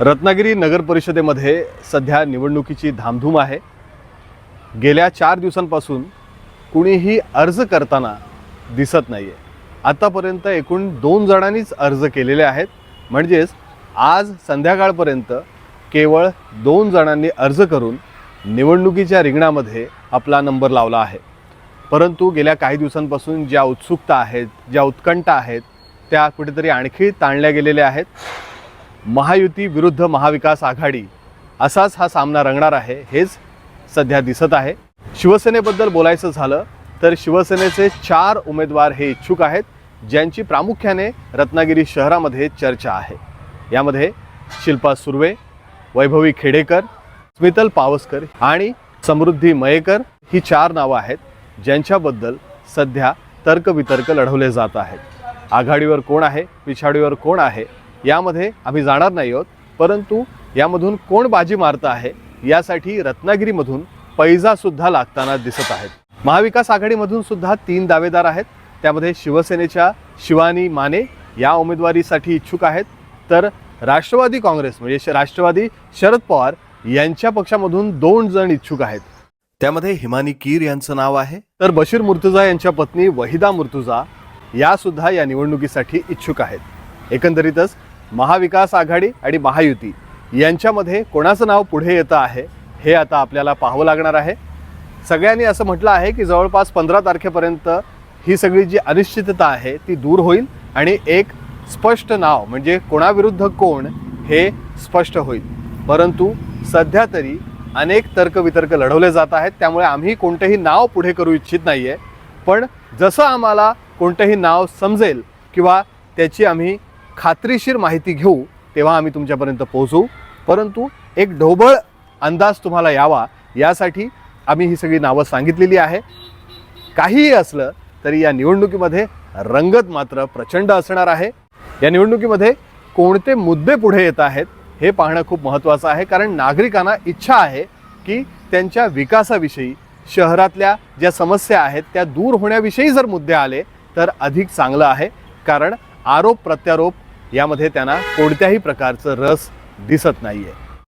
रत्नागिरी नगर परिषदेमध्ये सध्या निवडणुकीची धामधूम आहे. गेल्या चार दिवसांपासून कुणीही अर्ज करताना दिसत नाही आहे आत्तापर्यंत एकूण दोन जणांनीच अर्ज केलेले आहेत. म्हणजेच आज संध्याकाळपर्यंत केवळ दोन जणांनी अर्ज करून निवडणुकीच्या रिंगणामध्ये आपला नंबर लावला आहे. परंतु गेल्या काही दिवसांपासून ज्या उत्सुकता आहेत ज्या उत्कंठा आहेत त्या कुठेतरी आणखी ताणल्या गेलेल्या आहेत. महायुती विरुद्ध महाविकास आघाडी असाच हा सामना रंगणार आहे हेच सध्या दिसत आहे. शिवसेनेबद्दल बोलायचं झालं तर शिवसेनेचे चार उमेदवार हे इच्छुक आहेत ज्यांची प्रामुख्याने रत्नागिरी शहरामध्ये चर्चा आहे. यामध्ये शिल्पा सुर्वे वैभवी खेडेकर स्मितल पावसकर आणि समृद्धी मयेकर ही चार नावं आहेत ज्यांच्याबद्दल सध्या तर्कवितर्क लढवले जात आहेत. आघाडीवर कोण आहे पिछाडीवर कोण आहे यामध्ये आम्ही जाणार नाही आहोत परंतु यामधून कोण बाजी मारतं आहे यासाठी रत्नागिरीमधून पैजासुद्धा लागताना दिसत आहेत. महाविकास आघाडीमधून सुद्धा तीन दावेदार आहेत त्यामध्ये शिवसेनेच्या शिवानी माने या उमेदवारीसाठी इच्छुक आहेत. तर राष्ट्रवादी काँग्रेस म्हणजे राष्ट्रवादी शरद पवार यांच्या पक्षामधून दोन जण इच्छुक आहेत. त्यामध्ये हिमानी कीर यांचं नाव आहे. तर बशीर मुर्तुजा यांच्या पत्नी वहिदा मुर्तुजा या सुद्धा या निवडणुकीसाठी इच्छुक आहेत. एकंदरीतच महाविकास आघाडी आणि महायुती यांच्यामध्ये कोणाचं नाव पुढे येतं आहे हे आता आपल्याला पाहावं लागणार आहे. सगळ्यांनी असं म्हटलं आहे की जवळपास पंधरा तारखेपर्यंत ही सगळी जी अनिश्चितता आहे ती दूर होईल आणि एक स्पष्ट नाव म्हणजे कोणाविरुद्ध कोण हे स्पष्ट होईल. परंतु सध्या तरी अनेक तर्कवितर्क लढवले जात आहेत त्यामुळे आम्ही कोणतेही नाव पुढे करू इच्छित नाही आहे पण जसं आम्हाला कोणतंही नाव समजेल किंवा त्याची आम्ही खात्रीशीर माहिती घेऊ तेव्हा आम्ही तुमच्यापर्यंत पोहोचू. परंतु एक ढोबळ अंदाज तुम्हाला यावा यासाठी आम्ही ही सगळी नावं सांगितलेली आहे. काहीही असलं तरी या निवडणुकीमध्ये रंगत मात्र प्रचंड असणार आहे. या निवडणुकीमध्ये कोणते मुद्दे पुढे येत आहेत हे पाहणं खूप महत्त्वाचं आहे कारण नागरिकांना इच्छा आहे की त्यांच्या विकासाविषयी शहरातल्या ज्या समस्या आहेत त्या दूर होण्याविषयी जर मुद्दे आले तर अधिक चांगलं आहे. कारण आरोप प्रत्यारोप यामध्ये त्यांना कोणत्याही प्रकारचं रस दिसत नाही आहे